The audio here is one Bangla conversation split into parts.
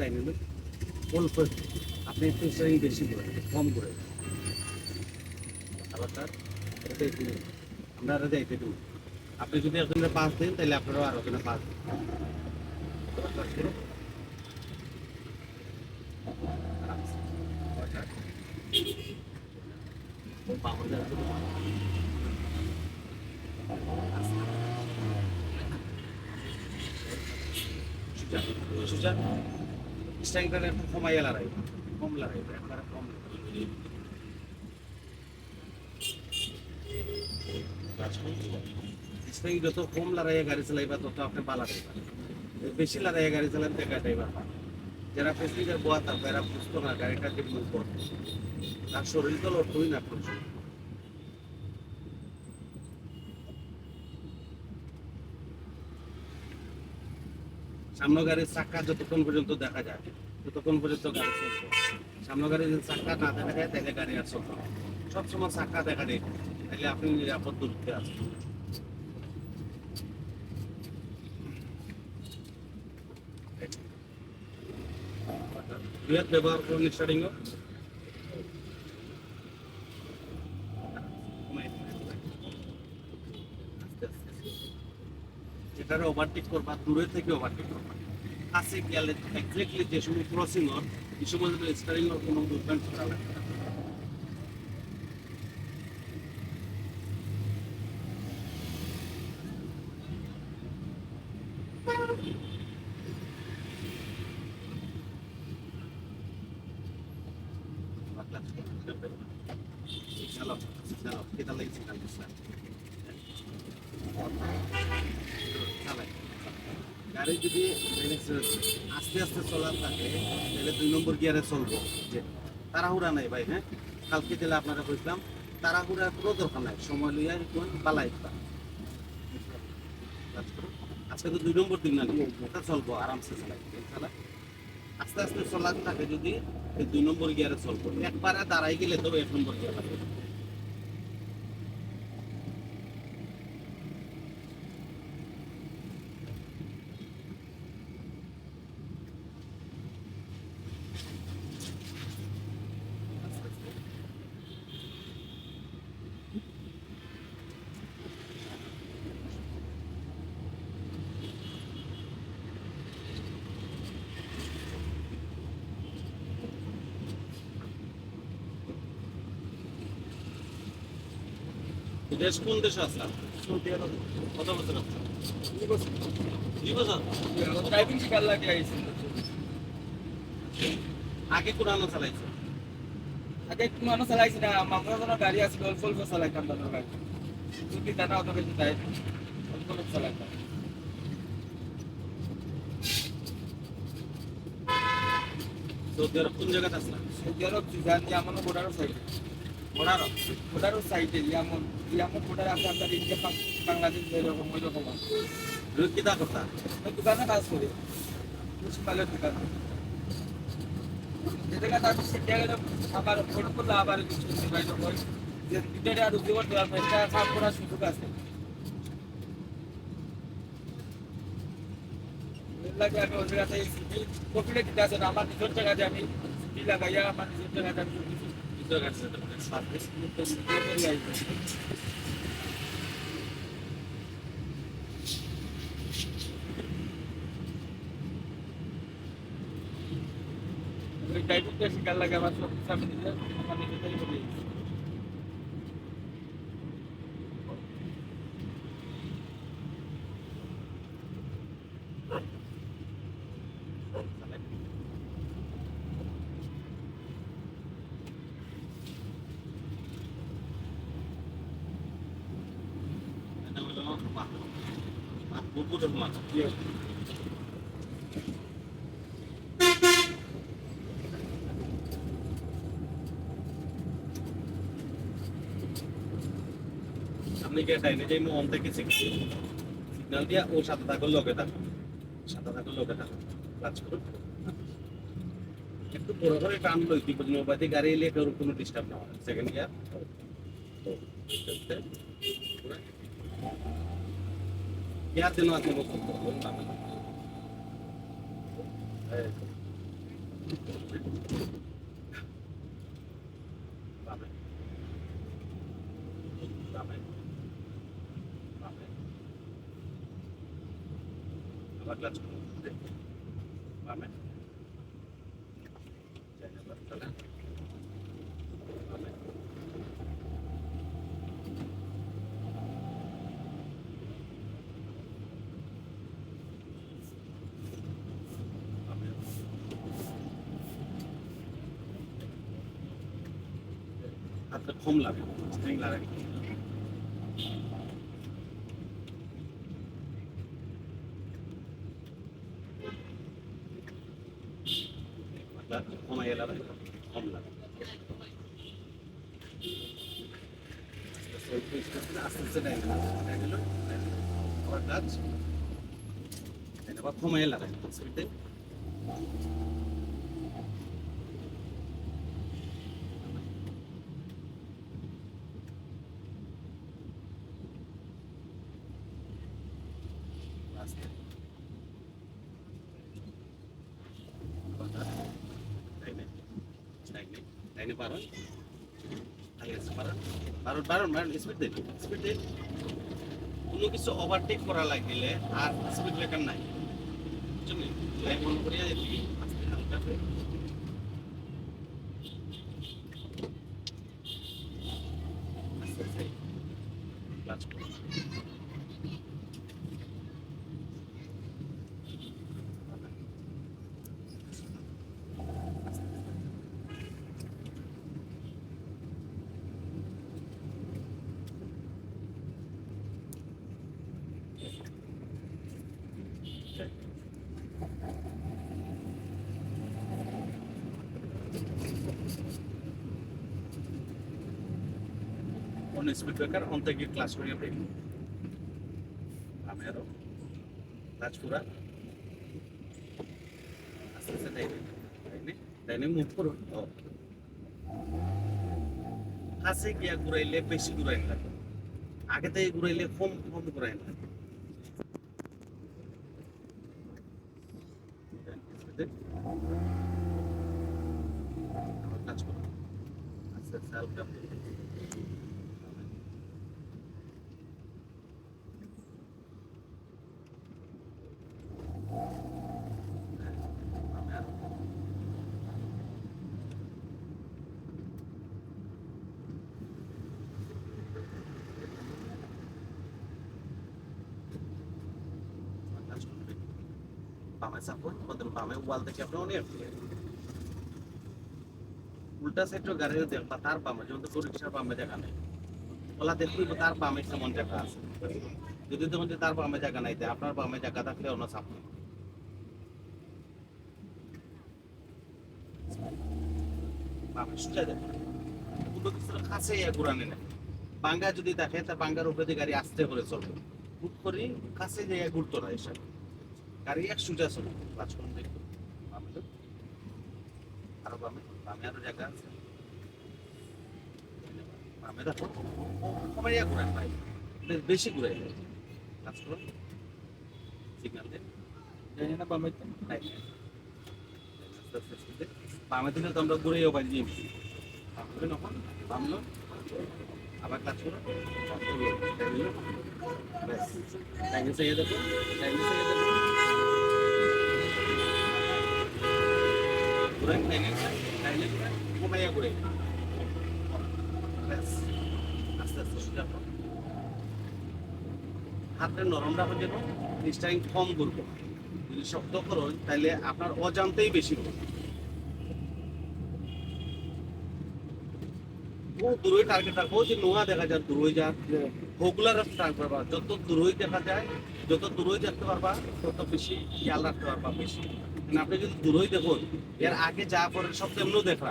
ডাইনামিক অল্প আপনি একটু সেই বেশি করে, কম করে। আবার আরও যাইতে দেবো আপনি যদি এখানে পাঁচ দিন, তাহলে আপনারাও আরও ওখানে পাঁচ দিন। সুজা স্ট্যান্ডটা একটু কমাইয়া লড়াই কম লড়াই একবারে কম। স্ট্যান্ড যত কম লড়াইয়া গাড়ি চালাইবা তত আপনি বালা পাইবা বেশি লড়াইয়া গাড়ি চালান তো গাড়িবা যারা প্যাসেঞ্জার বোয়া থাকবে এরা বুঝতো না, গাড়িটা কি মুভ করবে তার শরীর তো লড়তই না প্রচুর। সামনে গাড়ির চাক্কা যতক্ষণ পর্যন্ত দেখা যায়, ততক্ষণ পর্যন্ত গাড়ি চলবে সামনে গাড়ির যদি চাক্কা না দেখা যায়, তাহলে গাড়ি আর চলবে। সবসময় চাক্কা দেখা নেই তাহলে আপনি নিরাপদ দূরত্বে আছেন। ব্যবহার করুন স্টার্টিং যেটারে ওভারটেক করবা দূরে থেকে ওভারটেক করবা কাছে গেলে এক্স্যাক্টলি যে সময় ক্রসিং হন এই সময় যদি স্টারিং কোনো মুভমেন্ট না। Signalo, signalo, kita. চালাই গাড়ি যদি আস্তে আস্তে চলার থাকে তাহলে দুই নম্বর গিয়ারে চলবো। যে তাড়াহুড়া নাই ভাই হ্যাঁ? কালকে দিলে আপনারা বুঝলাম তাড়াহুড়া কোনো দরকার নাই, সময় লইয়া একটু বালাই। আজকে তো দুই নম্বর দিন না এটা চলবো আরামসে চালাই চালা আস্তে আস্তে চলার থাকে যদি দুই নম্বর গিয়ারে চলবো। একবারে দাঁড়াই গেলে তবে এক নম্বর গিয়ার দেশ কোন দেশে আসলাম কত বছর আসলাম দুই বছর। ড্রাইভিং শিকার লাগে আইছি। আগে কোন আলো চালাইছে? আগে মানুষ চালাইছি না মামলা কোনো গাড়ি আছে অল্প অল্প চালাইতাম তাদের গাড়ি যদি দানা অত বেশি দেয় অল্প অল্প চালাইতাম সৌদি আরব কোন জায়গাতে আসলাম সৌদি আরব জিজান ইয়ামন বর্ডারও সাইডে ওনার বর্ডারও সাইডে ইয়ামন ইয়ামন আপনার ইন্ডিয়া, বাংলাদেশ ওই রকম কথা ওই দোকানে কাজ করি। দোকান যে জায়গায় তার সেটা গেলে আবার ফটো করলে আবার কিছু যে ভিতরে আর উদ্যোগ দেওয়ার এটা কাজ করার সুযোগ আছে। লাগে আমি ওই জায়গাতে কপিটা দিতে আছে আমার নিজের জায়গাতে আমি লাগাইয়া আমার নিজের জায়গাতে আমি কিছু বুঝতে পারছি তো। সার্ভিস করতে করে আইছি ওই টাইপটা শিকার লাগে আমার সব কিছু আমি নিজে আমার নিজেটাই বলি এটা হলো মাহ- মাহবুবুর রহমান আপনি কে টাইনে যে অন থেকে সিগন্যাল দিয়া ও সাথে থাকুন লোকে থাকুন সাথে থাকুন লোকে থাকুন কাজ করুন একটু বড় করে টান লই বিপদ নৌবাদী গাড়ি এলে কোনো ডিস্টার্ব না হয়। সেকেন্ড গিয়ার দিন আছে বলুন বামে বামে বামে আবার ক্লাচ করুন বামে চাইনা বাদ চলে বামে বামে হাতটা কম লাগে স্ট্রিং লাগে কমাই এলাবে কম লাগে আস্তে আস্তে লো আবার কাজ আবার কমাই আগে পারন পারন পারন পারন স্পিড দেন স্পিড দেন কোনো কিছু ওভারটেক করা লাগলে আর স্পিড ব্রেকার নাই। লাইন বন্ধ করিয়া অন স্পিড ব্রেকার অন থেকে ক্লাস করিয়া ব্রেক আমি আরও ক্লাচ পুরা আস্তে আস্তে ডাইনে ডাইনে ডাইনে মুভ করুন কাছে গিয়া ঘুরাইলে বেশি ঘুরাইন লাগে আগে থেকে ঘুরাইলে কম কম ঘুরাইন লাগে কাজ করুন আস্তে আস্তে হালকা অনেক উল্টা তার বামে, যেমন বামে নেই। ওলা তার বামে কেমন জায়গা আছে। যদি দেখুন তার বামে জায়গা নাই আপনার বামে জায়গা থাকলে অন্য বাঙ্গা যদি দেখে, তা বাঙ্গার উপরে গাড়ি আসতে করে চলবে। হুট করে কাছে দিয়ে ঘুরতো না এসব গাড়ি এক সোজা চলবে কাজ করুন দেখুন। বামে তো। আরও বামে। বামে আরও জায়গা আছে। বামে দেখো। কমাই ইয়া ঘুরান ভাই বেশ বেশি ঘুরাই কাজ করুন সিগন্যাল দেন জানি না বামে তো। নাই। থেকে তো আমরা ঘুরেও পারি জিম বামলো আবার কাজ করো। কাজ করল ব্যাস। টাইমে চাইয়ে দেখো টাইমে চাইয়ে দেখো ঘুরেন টাইমে টাইমে ঘুরেন কমাইয়া ঘুরে ব্যাস আস্তে আস্তে সোজা করো হাতের নরম রাখো যেন স্টারিং কম করব যদি শক্ত করো তাহলে আপনার অজান্তেই বেশি হবে টার্গেট রাখব যে নোয়া দেখা যায়, দূরই যা ওগুলা রাখতে পারবা যত দূরই দেখা যায়, যত দূরই দেখতে পারবা, তত বেশি খেয়াল রাখতে পারবা, বেশি। আপনি যদি দূরই দেখুন, এর আগে যা পরে সব তেমনও দেখা।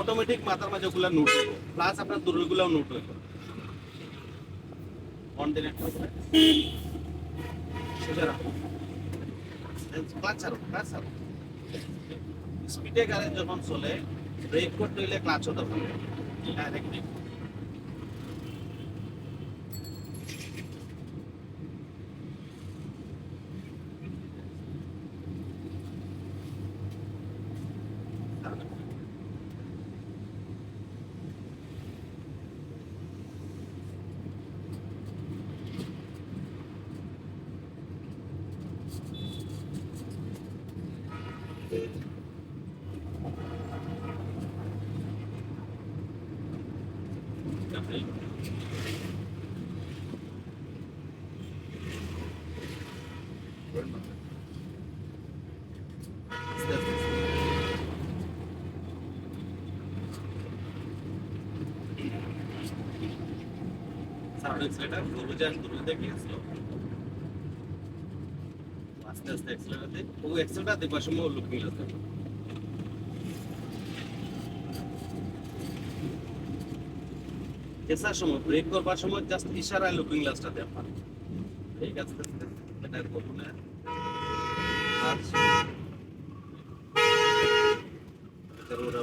অটোমেটিক মাথার মাঝে ওগুলা নোট প্লাস আপনার দূরগুলাও নোট হইব। অন রাখো ক্লাচ ছাড়ো স্পিডে গাড়ি যখন চলে ব্রেক করতে হইলে ক্লাচও দরকার। ডাইরেক্ট ব্রেক এক্সেলেটার দূরে যান দূরে দেখে স্লো আস্তে আস্তে এক্সেলেটার দে ও এক্সেলেটার দেখবার সময় লুকিং গ্লাস দেখো সময় ব্রেক করবার সময় জাস্ট ইশারায় লুকিং গ্লাসটা দেন ঠিক আছে? এটা করুন না। ওরা